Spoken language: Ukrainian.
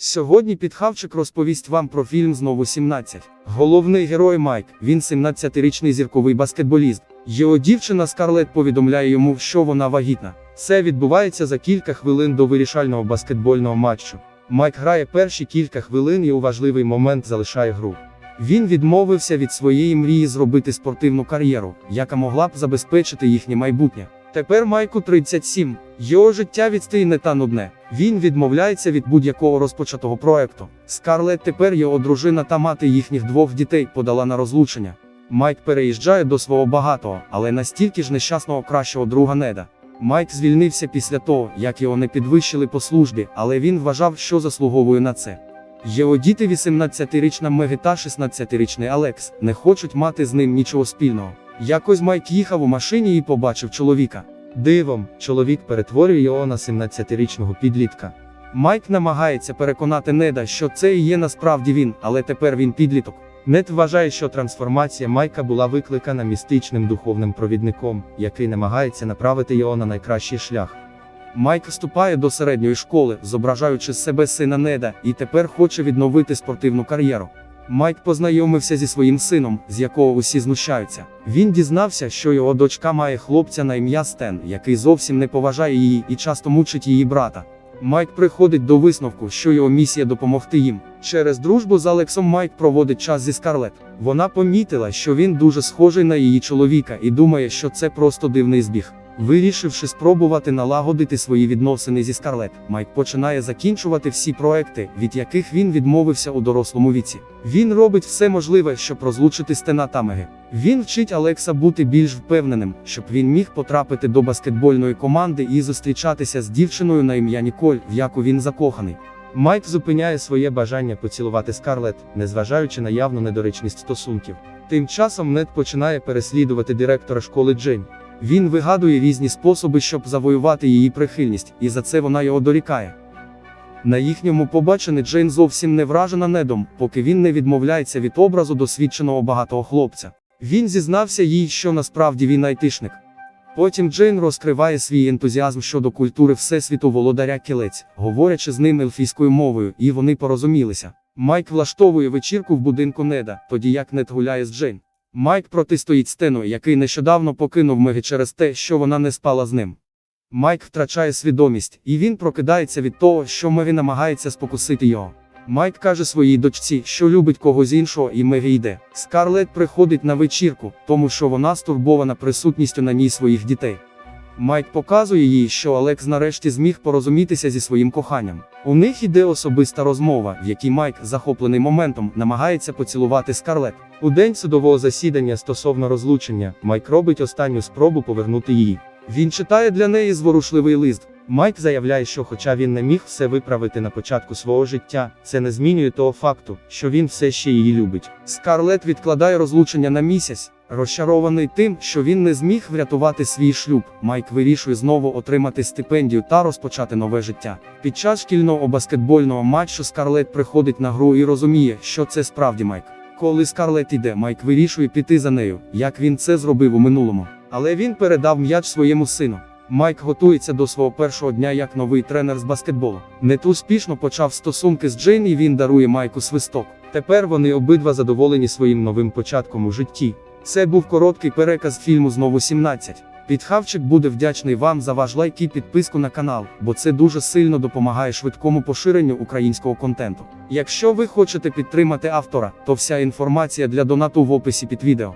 Сьогодні підхавчик розповість вам про фільм знову 17. Головний герой Майк, він 17-річний зірковий баскетболіст. Його дівчина Скарлет повідомляє йому, що вона вагітна. Це відбувається за кілька хвилин до вирішального баскетбольного матчу. Майк грає перші кілька хвилин і у важливий момент залишає гру. Він відмовився від своєї мрії зробити спортивну кар'єру, яка могла б забезпечити їхнє майбутнє. Тепер Майку 37. Його життя відстійне та нудне. Він відмовляється від будь-якого розпочатого проекту. Скарлет тепер його дружина та мати їхніх двох дітей подала на розлучення. Майк переїжджає до свого багатого, але настільки ж нещасного кращого друга Неда. Майк звільнився після того, як його не підвищили по службі, але він вважав, що заслуговує на це. Його діти 18-річна Мегі та 16-річний Алекс не хочуть мати з ним нічого спільного. Якось Майк їхав у машині і побачив чоловіка. Дивом, чоловік перетворює його на 17-річного підлітка. Майк намагається переконати Неда, що це і є насправді він, але тепер він підліток. Нед вважає, що трансформація Майка була викликана містичним духовним провідником, який намагається направити його на найкращий шлях. Майк вступає до середньої школи, зображаючи з себе сина Неда, і тепер хоче відновити спортивну кар'єру. Майк познайомився зі своїм сином, з якого усі знущаються. Він дізнався, що його дочка має хлопця на ім'я Стен, який зовсім не поважає її і часто мучить її брата. Майк приходить до висновку, що його місія допомогти їм. Через дружбу з Алексом Майк проводить час зі Скарлет. Вона помітила, що він дуже схожий на її чоловіка і думає, що це просто дивний збіг. Вирішивши спробувати налагодити свої відносини зі Скарлет, Майк починає закінчувати всі проекти, від яких він відмовився у дорослому віці. Він робить все можливе, щоб розлучити Стена та Меги. Він вчить Алекса бути більш впевненим, щоб він міг потрапити до баскетбольної команди і зустрічатися з дівчиною на ім'я Ніколь, в яку він закоханий. Майк зупиняє своє бажання поцілувати Скарлет, незважаючи на явну недоречність стосунків. Тим часом Нед починає переслідувати директора школи Джейн. Він вигадує різні способи, щоб завоювати її прихильність, і за це вона його дорікає. На їхньому побаченні Джейн зовсім не вражена недом, поки він не відмовляється від образу досвідченого багатого хлопця. Він зізнався їй, що насправді він айтишник. Потім Джейн розкриває свій ентузіазм щодо культури Всесвіту володаря кілець, говорячи з ним ельфійською мовою, і вони порозумілися. Майк влаштовує вечірку в будинку Неда, тоді як Нед гуляє з Джейн. Майк протистоїть Стену, який нещодавно покинув Мегі через те, що вона не спала з ним. Майк втрачає свідомість, і він прокидається від того, що Мегі намагається спокусити його. Майк каже своїй дочці, що любить когось іншого, і Мегі йде. Скарлет приходить на вечірку, тому що вона стурбована присутністю на ній своїх дітей. Майк показує їй, що Алекс нарешті зміг порозумітися зі своїм коханням. У них іде особиста розмова, в якій Майк, захоплений моментом, намагається поцілувати Скарлет. У день судового засідання стосовно розлучення, Майк робить останню спробу повернути її. Він читає для неї зворушливий лист. Майк заявляє, що хоча він не міг все виправити на початку свого життя, це не змінює того факту, що він все ще її любить. Скарлет відкладає розлучення на місяць. Розчарований тим, що він не зміг врятувати свій шлюб, Майк вирішує знову отримати стипендію та розпочати нове життя. Під час шкільного баскетбольного матчу Скарлет приходить на гру і розуміє, що це справді Майк. Коли Скарлет іде, Майк вирішує піти за нею, як він це зробив у минулому. Але він передав м'яч своєму сину. Майк готується до свого першого дня як новий тренер з баскетболу. Нет успішно почав стосунки з Джейн і він дарує Майку свисток. Тепер вони обидва задоволені своїм новим початком у житті. Це був короткий переказ фільму знову 17. Підхавчик буде вдячний вам за ваш лайк і підписку на канал, бо це дуже сильно допомагає швидкому поширенню українського контенту. Якщо ви хочете підтримати автора, то вся інформація для донату в описі під відео.